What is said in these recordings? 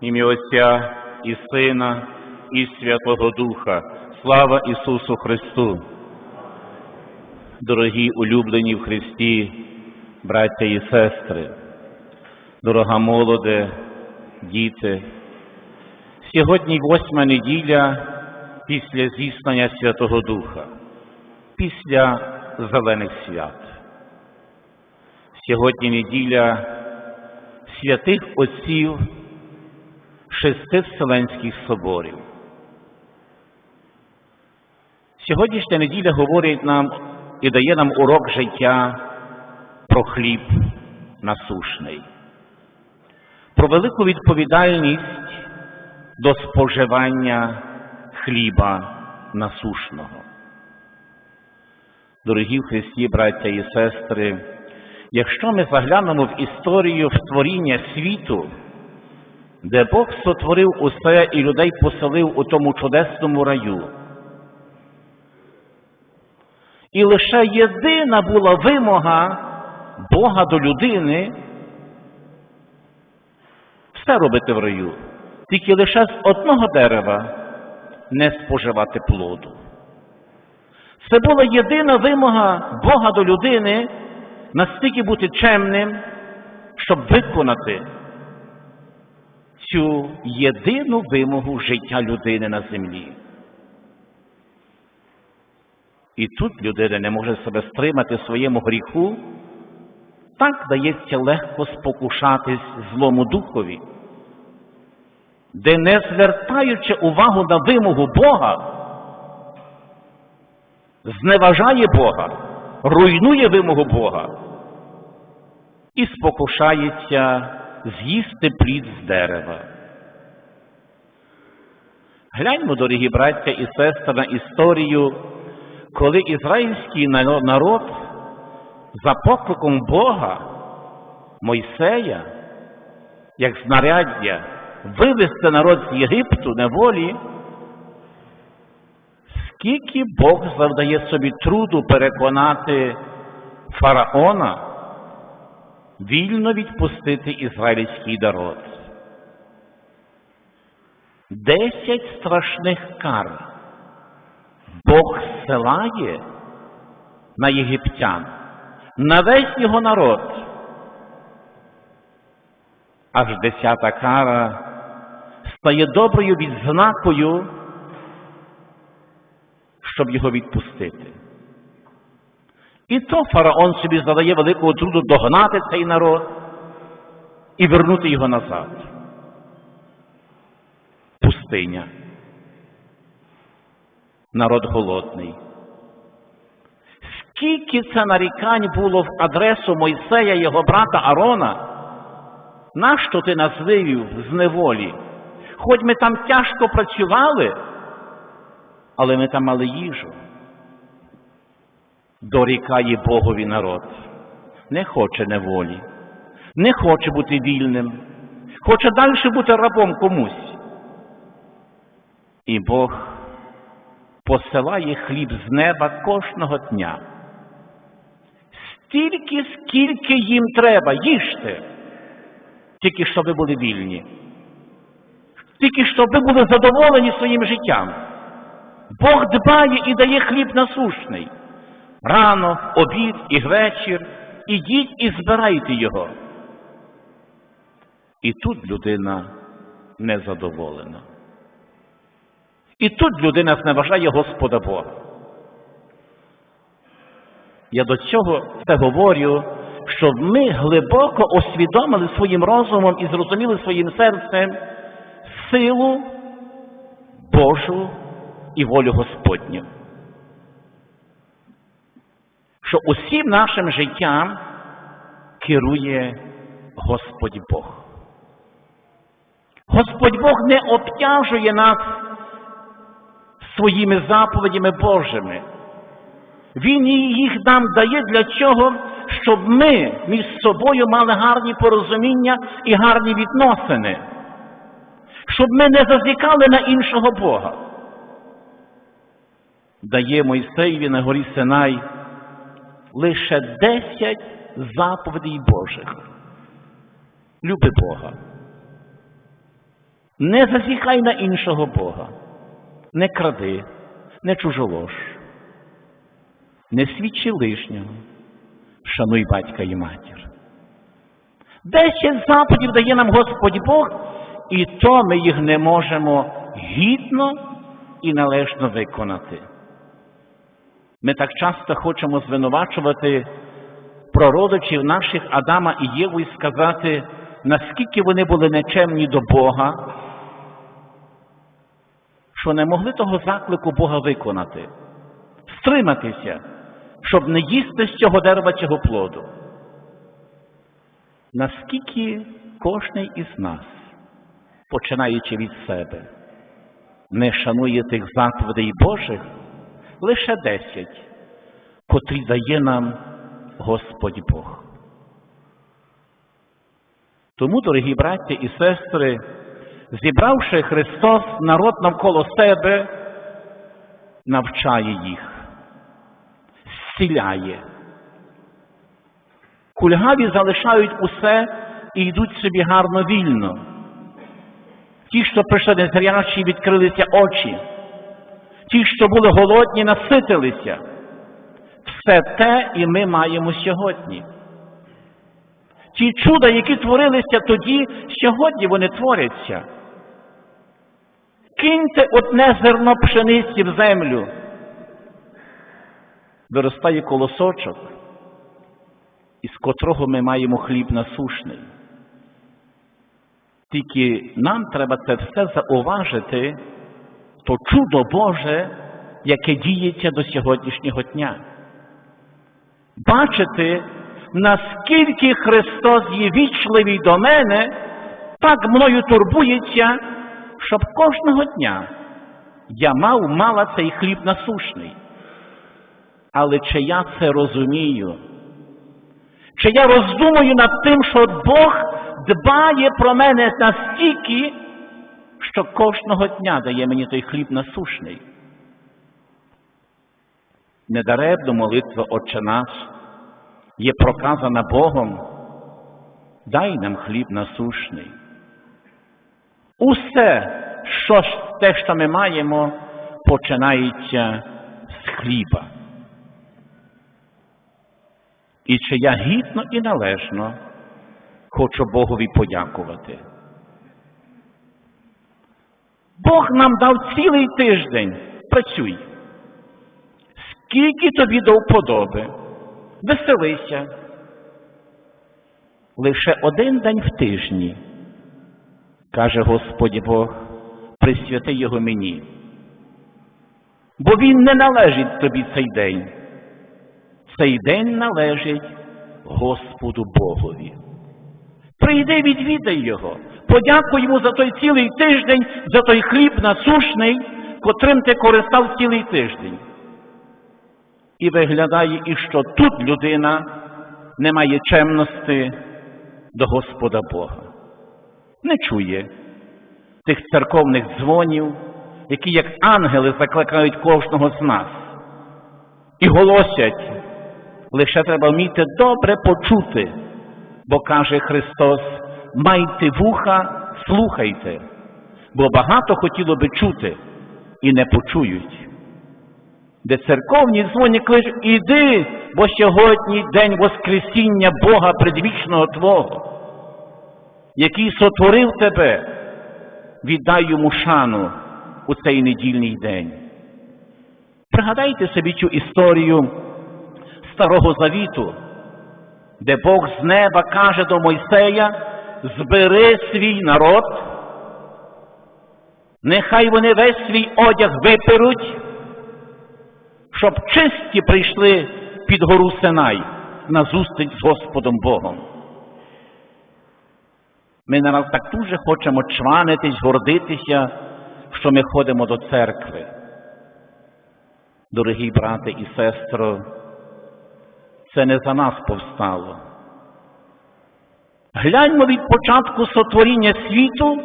ім'я Отця і Сина, і Святого Духа. Слава Ісусу Христу! Дорогі улюблені в Христі, браття і сестри, дорога молоде, діти. Сьогодні восьма неділя після зіснення Святого Духа, після зелених свят. Сьогодні неділя святих отців шести Вселенських соборів. Сьогоднішня неділя говорить нам і дає нам урок життя про хліб насушний, про велику відповідальність до споживання хліба насушного. Дорогі в Христі, браття і сестри, якщо ми заглянемо в історію створіння світу, де Бог сотворив усе і людей поселив у тому чудесному раю, і лише єдина була вимога Бога до людини все робити в раю, тільки лише з одного дерева не споживати плоду. Це була єдина вимога Бога до людини настільки бути чемним, щоб виконати цю єдину вимогу життя людини на землі. І тут людина не може себе стримати в своєму гріху, так дається легко спокушатись злому духові, де, не звертаючи увагу на вимогу Бога, зневажає Бога, руйнує вимогу Бога і спокушається з'їсти плід з дерева. Гляньмо, дорогі браття і сестри, на історію, коли ізраїльський народ за покликом Бога Мойсея, як знаряддя, вивести народ з Єгипту неволі, скільки Бог завдає собі труду переконати фараона вільно відпустити ізраїльський народ. Десять страшних кар Бог зсилає на єгиптян, на весь його народ. Аж десята кара стає доброю відзнакою, щоб його відпустити. І то фараон собі задає великого труду догнати цей народ і вернути його назад. Пустиня. Народ голодний. Скільки це нарікань було в адресу Мойсея його брата Арона, нащо ти нас вивів з неволі? Хоч ми там тяжко працювали, але ми там мали їжу дорікає Богові народ. Не хоче неволі, не хоче бути вільним, хоче далі бути рабом комусь. І Бог посилає хліб з неба кожного дня. Стільки, скільки їм треба, їжте, тільки щоб ви були вільні, тільки щоб ви були задоволені своїм життям. Бог дбає і дає хліб насушний. Рано, обід і вечір, ідіть і збирайте його. І тут людина незадоволена. І тут людина зневажає Господа Бога. Я до цього це говорю, щоб ми глибоко усвідомили своїм розумом і зрозуміли своїм серцем силу Божу і волю Господню що усім нашим життям керує Господь Бог. Господь Бог не обтяжує нас своїми заповідями Божими. Він їх нам дає для чого, щоб ми між собою мали гарні порозуміння і гарні відносини, щоб ми не зазікали на іншого Бога. Дає Мойсеєві на горі Синай лише десять заповідей Божих. Люби Бога. Не зазіхай на іншого Бога, не кради, не чужолож, не свідчи лишнього, шануй батька і матір. Десять заповідів дає нам Господь Бог, і то ми їх не можемо гідно і належно виконати. Ми так часто хочемо звинувачувати прородичів наших Адама і Єву і сказати, наскільки вони були нечемні до Бога, що не могли того заклику Бога виконати, стриматися, щоб не їсти з цього дерева цього плоду. Наскільки кожний із нас, починаючи від себе, не шанує тих заповідей Божих, лише десять, котрі дає нам Господь Бог. Тому, дорогі браття і сестри, зібравши Христос народ навколо себе, навчає їх, зціляє. Кульгаві залишають усе і йдуть собі гарно вільно. Ті, що прийшли незрячі, відкрилися очі, ті, що були голодні, наситилися. Все те і ми маємо сьогодні. Ті чуда, які творилися тоді, сьогодні вони творяться. Киньте одне зерно пшениці в землю. Виростає колосочок, із котрого ми маємо хліб насушний. Тільки нам треба це все зауважити, то чудо Боже, яке діється до сьогоднішнього дня. Бачити, наскільки Христос є вічливий до мене, так мною турбується, щоб кожного дня я мав мала цей хліб насушний. Але чи я це розумію? Чи я роздумую над тим, що Бог дбає про мене настільки, що кожного дня дає мені той хліб насушний? Недаребно молитва Отче наш є проказана Богом, дай нам хліб насушний. Усе, що, те, що ми маємо, починається з хліба. І чи я гідно і належно хочу Богові подякувати. Бог нам дав цілий тиждень. Працюй. Скільки тобі до вподоби, веселися. Лише один день в тижні, каже Господь Бог, присвяти його мені. Бо він не належить тобі цей день. Цей день належить Господу Богові. Прийди, відвідай Його, подякуй йому за той цілий тиждень, за той хліб насушний, котрим ти користав цілий тиждень. І виглядає, і що тут людина не має чемності до Господа Бога. Не чує тих церковних дзвонів, які, як ангели, закликають кожного з нас. І голосять, лише треба вміти добре почути, бо каже Христос, майте вуха, слухайте, бо багато хотіло би чути і не почують. Де церковні дзвоні кличуть, іди, бо сьогодні день Воскресіння Бога предвічного Твого, який сотворив тебе, віддай йому шану у цей недільний день. Пригадайте собі цю історію Старого Завіту, де Бог з неба каже до Мойсея, збери свій народ, нехай вони весь свій одяг виперуть, щоб чисті прийшли під гору Синай на зустріч з Господом Богом. Ми нараз так дуже хочемо чванитись, гордитися, що ми ходимо до церкви. Дорогі брати і сестри, це не за нас повстало. Гляньмо від початку сотворіння світу,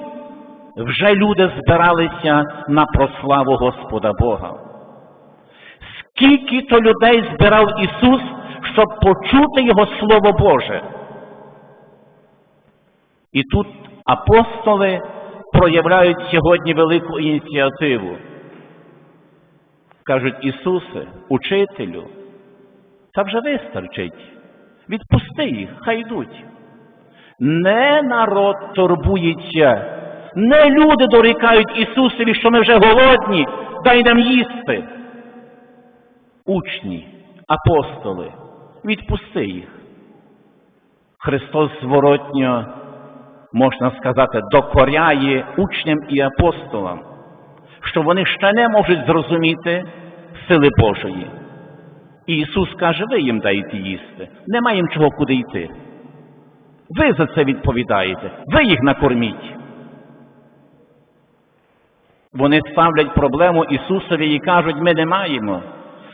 вже люди збиралися на прославу Господа Бога. Скільки то людей збирав Ісус, щоб почути Його Слово Боже. І тут апостоли проявляють сьогодні велику ініціативу. Кажуть, Ісусе, учителю, та вже вистачить. Відпусти їх, хай йдуть. Не народ турбується, не люди дорікають Ісусові, що ми вже голодні, дай нам їсти. Учні, апостоли, відпусти їх. Христос зворотньо, можна сказати, докоряє учням і апостолам, що вони ще не можуть зрозуміти сили Божої. І Ісус каже, ви їм даєте їсти, немає їм чого куди йти. Ви за це відповідаєте, ви їх накорміть. Вони ставлять проблему Ісусові і кажуть, ми не маємо.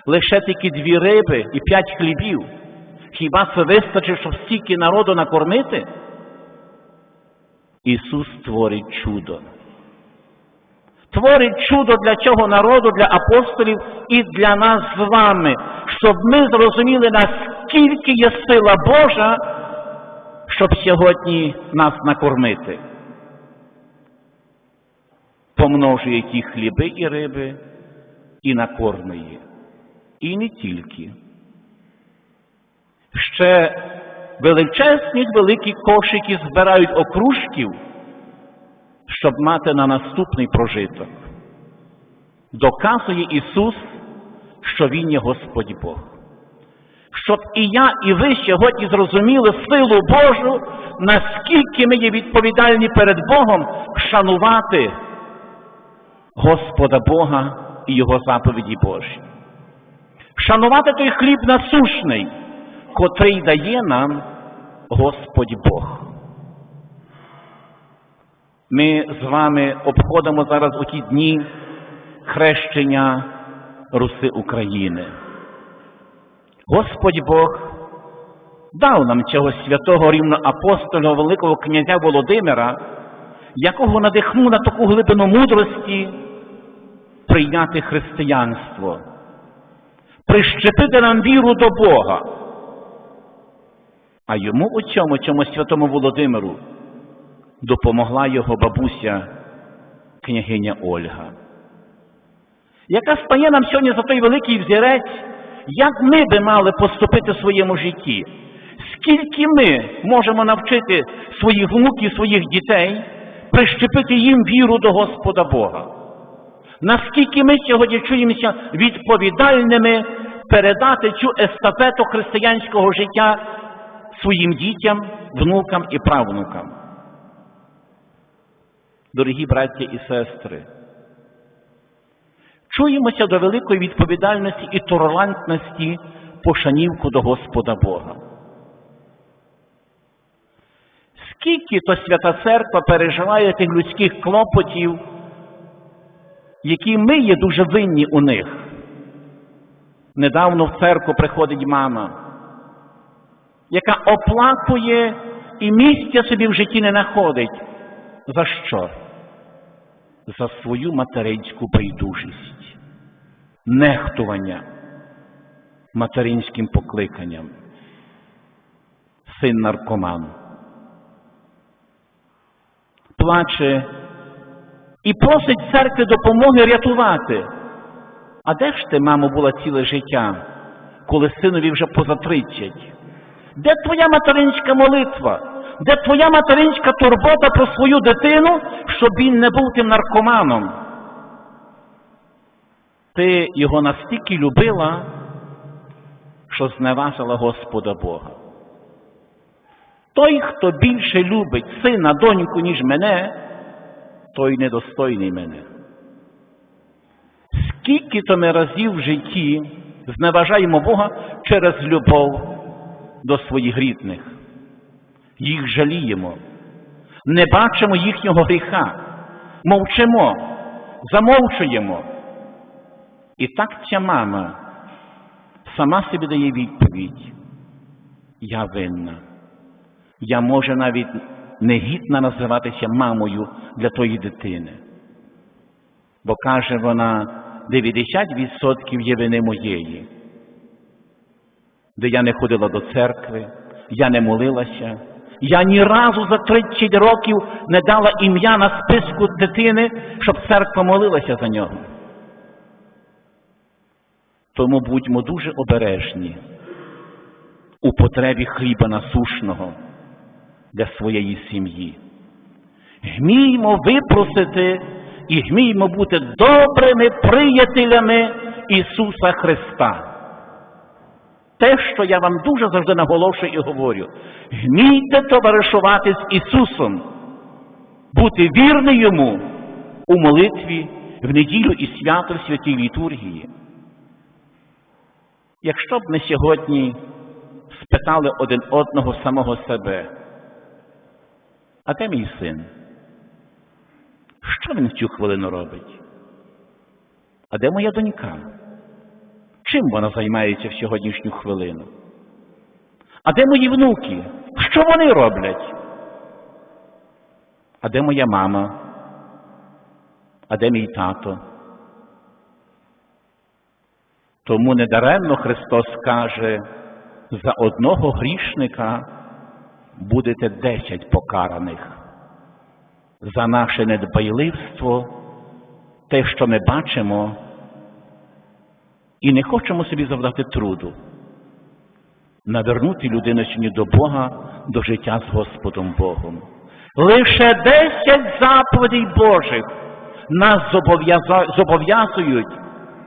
Лише тільки дві риби і п'ять хлібів. Хіба це вистачить, щоб стільки народу накормити? Ісус творить чудо. Творить чудо для цього народу, для апостолів і для нас з вами, щоб ми зрозуміли, наскільки є сила Божа, щоб сьогодні нас накормити. Помножує ті хліби і риби і накормує. І не тільки. Ще величезні великі кошики збирають окружків, щоб мати на наступний прожиток. Доказує Ісус, що Він є Господь Бог. Щоб і я, і ви сьогодні зрозуміли силу Божу, наскільки ми є відповідальні перед Богом шанувати Господа Бога і Його заповіді Божі. Шанувати той хліб насушний, котрий дає нам Господь Бог. Ми з вами обходимо зараз у ті дні хрещення Руси України. Господь Бог дав нам цього святого рівноапостольного Великого князя Володимира, якого надихнув на таку глибину мудрості прийняти християнство, прищепити нам віру до Бога. А йому у цьому, цьому святому Володимиру, допомогла його бабуся, княгиня Ольга, яка стає нам сьогодні за той великий взірець, як ми би мали поступити в своєму житті, скільки ми можемо навчити своїх внуків, своїх дітей, прищепити їм віру до Господа Бога. Наскільки ми сьогодні чуємося відповідальними передати цю естафету християнського життя своїм дітям, внукам і правнукам. Дорогі браття і сестри, чуємося до великої відповідальності і толерантності пошанівку до Господа Бога. Скільки то Свята Церква переживає тих людських клопотів, які ми є дуже винні у них. Недавно в церкву приходить мама, яка оплакує і місця собі в житті не знаходить. За що? За свою материнську байдужість, нехтування материнським покликанням. Син наркоман. Плаче і просить церкви допомоги рятувати. А де ж ти, мамо, була ціле життя, коли синові вже поза тридцять? Де твоя материнська молитва? Де твоя материнська турбота про свою дитину, щоб він не був тим наркоманом? Ти його настільки любила, що зневажила Господа Бога. Той, хто більше любить сина, доньку, ніж мене, той недостойний мене. Скільки то ми разів в житті зневажаємо Бога через любов до своїх рідних, їх жаліємо, не бачимо їхнього гріха, мовчимо, замовчуємо. І так ця мама сама собі дає відповідь. Я винна. Я може навіть негідна називатися мамою для тої дитини. Бо каже вона, 90% є вини моєї, де я не ходила до церкви, я не молилася, Я ні разу за 30 років не дала ім'я на списку дитини, щоб церква молилася за нього. Тому будьмо дуже обережні у потребі хліба насушного для своєї сім'ї. Гміймо випросити і гміймо бути добрими приятелями Ісуса Христа. Те, що я вам дуже завжди наголошую і говорю, гмійте товаришувати з Ісусом, бути вірним Йому у молитві, в неділю і свято в святій літургії. Якщо б ми сьогодні спитали один одного самого себе, а де мій син? Що він в цю хвилину робить? А де моя донька? Чим вона займається в сьогоднішню хвилину? А де мої внуки? Що вони роблять? А де моя мама? А де мій тато? Тому недаремно Христос каже, за одного грішника будете десять покараних. За наше недбайливство, те, що ми бачимо, і не хочемо собі завдати труду, навернути людину до Бога, до життя з Господом Богом. Лише десять заповідей Божих нас зобов'язують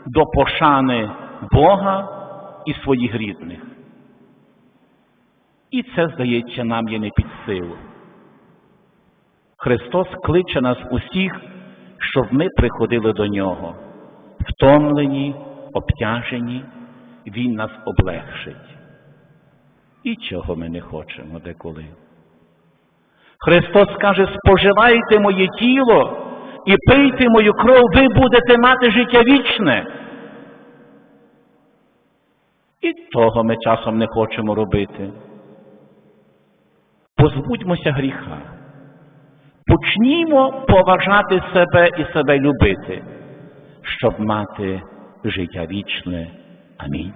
до пошани Бога і своїх рідних. І це, здається, нам є не під силу. Христос кличе нас усіх, щоб ми приходили до Нього, втомлені, обтяжені, Він нас облегшить. І чого ми не хочемо деколи. Христос каже, споживайте моє тіло і пийте мою кров, ви будете мати життя вічне. І того ми часом не хочемо робити. Позбудьмося гріха. Почнімо поважати себе і себе любити, щоб мати життя вічне. Амінь.